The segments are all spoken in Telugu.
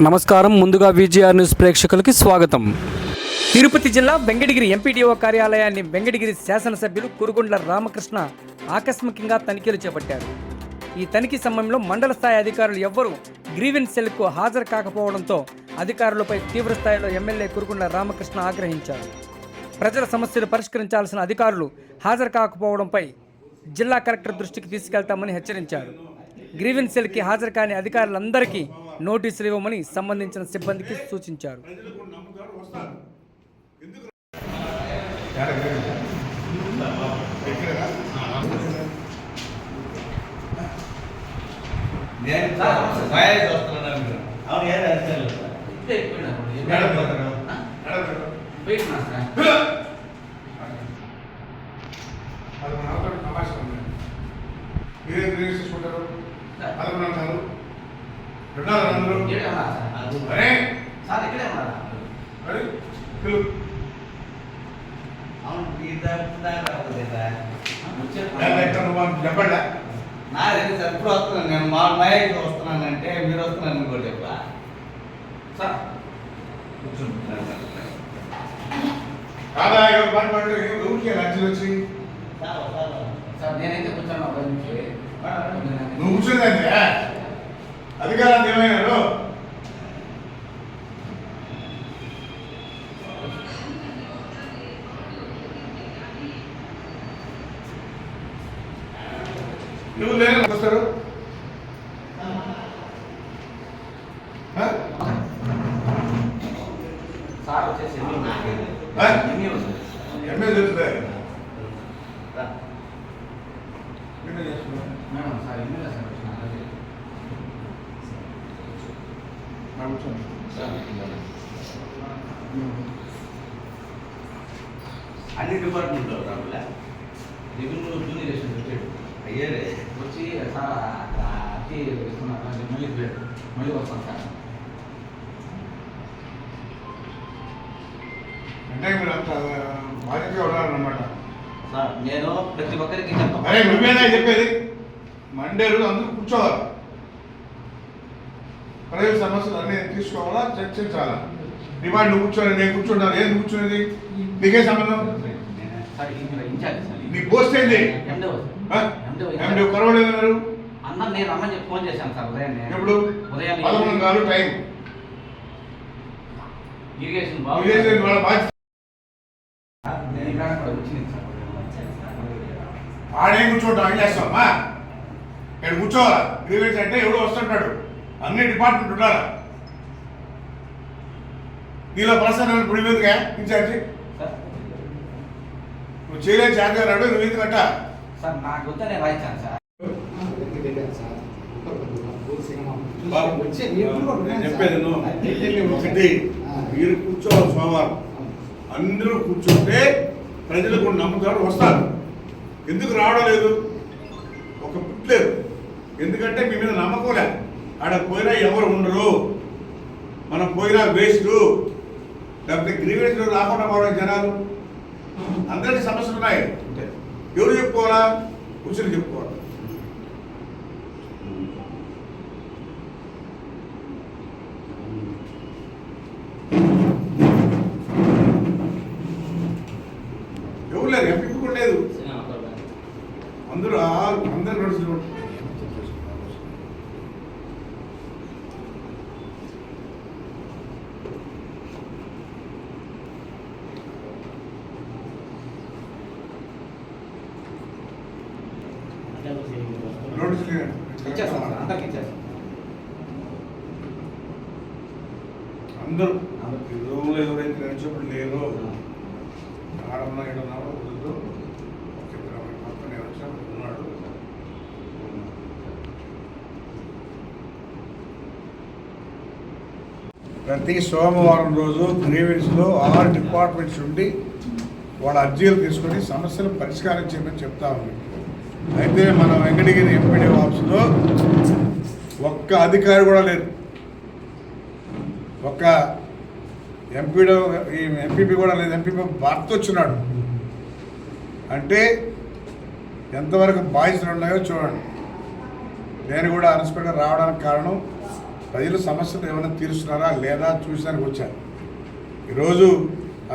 నమస్కారం. ముందుగా విజిఆర్ న్యూస్ ప్రేక్షకులకి స్వాగతం. తిరుపతి జిల్లా వెంకటగిరి ఎంపీడీఓ కార్యాలయాన్ని వెంకటగిరి శాసనసభ్యులు కురుగుండ్ల రామకృష్ణ ఆకస్మికంగా తనిఖీలు చేపట్టారు. ఈ తనిఖీ సమయంలో మండల స్థాయి అధికారులు ఎవ్వరూ గ్రీవెన్స్ సెల్కు హాజరు కాకపోవడంతో అధికారులపై తీవ్ర స్థాయిలో ఎమ్మెల్యే కురుగుండ్ల రామకృష్ణ ఆగ్రహించారు. ప్రజల సమస్యలు పరిష్కరించాల్సిన అధికారులు హాజరు కాకపోవడంపై జిల్లా కలెక్టర్ దృష్టికి తీసుకెళ్తామని హెచ్చరించారు. గ్రీవెన్స్ సెల్కి హాజరు కాని అధికారులందరికీ నోటీసులు ఇవ్వమని సంబంధించిన సిబ్బందికి సూచించారు అవును ఏం రాశారు అది మన అవతల తమాషా ఉంది మీరేం రిలీజ్ చేసుకుంటారు పదకొండు అంటారు అరే. అరే. పిలు అవును చెప్పండి. నా దగ్గర సార్ ఎప్పుడు వస్తున్నాను? నేను మా మైకి వస్తున్నానంటే మీరు వస్తున్నాను కూడా చెప్పా. సార్. కాదా పని ఊరికే లంచ్లు వచ్చి. సార్ నేనైతే నువ్వు కూర్చుందంటే అధికారాలు ఏమైనారు నువ్వు లేని వస్తారు? సార్ వచ్చేసి ఎంఏ చేస్తున్నా. మేడం సార్ ఎన్ని సార్ వచ్చిన నా కూర్చోండి. అన్ని డిపార్ట్మెంట్లో రాబులే రెవెన్యూ జూనియర్ వచ్చాడు అయ్యారే వచ్చి సార్ అతి మళ్ళీ మళ్ళీ వస్తాను సార్. అంటే మీరు అంత బాధ్యతగా ఉన్నారన్నమాట సార్ నేను ప్రతి ఒక్కరికి చెప్తాను నువ్వేనా చెప్పేది? మండే రోజు అందరూ కూర్చోవాలి. ప్రజల సమస్యలు అన్నీ తీసుకోవాలా చర్చించాలా? డిమాండ్ నువ్వు కూర్చోని నేను కూర్చుంటాను. ఏం కూర్చునేది? నీకే సంబంధం? నీ పోస్ట్ ఏంది? ఎండో ఆ? ఏమంటే కొరవలేదన్నారు అన్న నేను రమ్మని ఫోన్ చేశాను సార్ ఉదయాన్నే. ఎప్పుడు? పదకొండు కాదు టైం. ఇరిగేషన్ చేసేది వాళ్ళ బాధ్యత. ఆడేం ఏం చేస్తామా ఇక్కడ కూర్చోవాలా. గ్రీవెన్స్ అంటే ఎవడో వస్తుంటాడు. అన్ని డిపార్ట్మెంట్ ఉండాలా నీలో పర్సన్ గుడి మీదుగా ఇన్ఛార్జి? సార్. నువ్వు చేయలేదు చేత రాడు నువ్వు ఎందుకంట? సార్ నాకు వద్ద నేను రాయించాను సార్. నేను చెప్పేది నువ్వు ఒకటి. మీరు కూర్చోవాలి సోమవారం. అందరూ కూర్చుంటే ప్రజలు కూడా నమ్ముతారు వస్తారు. ఎందుకు రావడం లేదు? ఒక పుట్లేదు ఎందుకంటే మీ మీద నమ్మకం లే ఆడ పోయినా ఎవరు ఉండరు. మనం పోయినా వేస్ట్. లేకపోతే గ్రీవెన్స్ రాకుండా పోవడం జనాలు. అందరికీ సమస్యలు ఉన్నాయి ఎవరు చెప్పుకోవాలా? కూర్చొని చెప్పుకోవాలి ఎవరు లేరు ఎంపీ కూడా లేదు అందరూ ఆరు అందరు నడుచుకుంటారు అందరూ. రూమ్లో ఎవరైతే నడిచేప్పుడు లేరో ఆడన్నా ఏడన్నా వద్దు ఒక ఇద్దరు అమ్మాయి మొత్తం నేను వచ్చాను ఉన్నాడు. ప్రతి సోమవారం రోజు గ్రీవెన్స్లో ఆరు డిపార్ట్మెంట్స్ ఉండి వాళ్ళ అర్జీలు తీసుకొని సమస్యలు పరిష్కారం చేయమని చెప్తా ఉంది. అయితే మన వెంకటగిరి ఎంపీడీ ఆఫీస్లో ఒక్క అధికారి కూడా లేరు ఒక్క ఎంపీడో ఈ ఎంపీపీ కూడా లేదు. ఎంపీపీ భర్త వచ్చినాడు. అంటే ఎంతవరకు బాధ్యతలు ఉన్నాయో చూడండి. నేను కూడా అన్స్పెక్టర్ రావడానికి కారణం ప్రజలు సమస్యలు ఏమైనా తీరుస్తున్నారా లేదా చూసానికి వచ్చాను ఈరోజు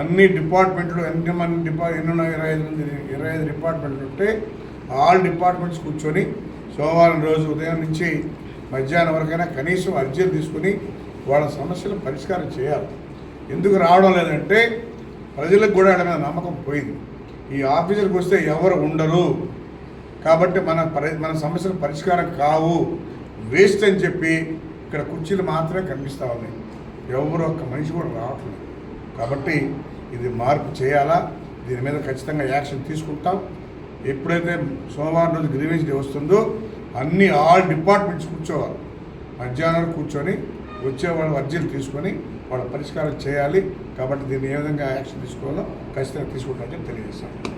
అన్ని డిపార్ట్మెంట్లు ఎన్ని మంది డిపా ఎన్ని ఇరవై ఐదు మంది ఇరవై ఐదు డిపార్ట్మెంట్లు ఉంటే ఆల్ డిపార్ట్మెంట్స్ కూర్చొని సోమవారం రోజు ఉదయం నుంచి మధ్యాహ్నం వరకైనా కనీసం అర్జీలు తీసుకుని వాళ్ళ సమస్యలు పరిష్కారం చేయాలి. ఎందుకు రావడం లేదంటే ప్రజలకు కూడా వాళ్ళ మీద నమ్మకం పోయింది. ఈ ఆఫీసులకు వస్తే ఎవరు ఉండరు. కాబట్టి మన పరి మన సమస్యలు పరిష్కారం కావు వేస్ట్ అని చెప్పి ఇక్కడ కుర్చీలు మాత్రమే కనిపిస్తూ ఉన్నాయి. ఎవరు ఒక్క మనిషి కూడా రావట్లేదు. కాబట్టి ఇది మార్పు చేయాలా? దీని మీద ఖచ్చితంగా యాక్షన్ తీసుకుంటాం. ఎప్పుడైతే సోమవారం రోజు గ్రీవెన్స్ డే వస్తుందో అన్ని ఆల్ డిపార్ట్మెంట్స్ కూర్చోవాలి. మధ్యాహ్నం కూర్చొని వచ్చే వాళ్ళు అర్జీలు తీసుకొని వాళ్ళ పరిష్కారం చేయాలి. కాబట్టి దీన్ని ఏ విధంగా యాక్షన్ తీసుకోవాలో ఖచ్చితంగా తీసుకుంటామని తెలియజేస్తాను.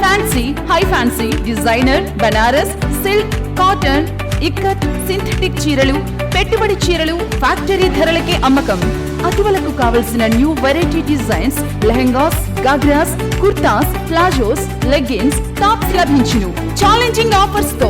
Fancy high fancy designer Banaras silk cotton ikat synthetic చీరలు పెట్టుబడి చీరలు ఫ్యాక్టరీ ధరలకే అమ్మకం. అటువలకు కావలసిన new variety designs lehengas ghagras kurtas palazzos leggings tops లభించును. ఛాలెంజింగ్ ఆఫర్స్తో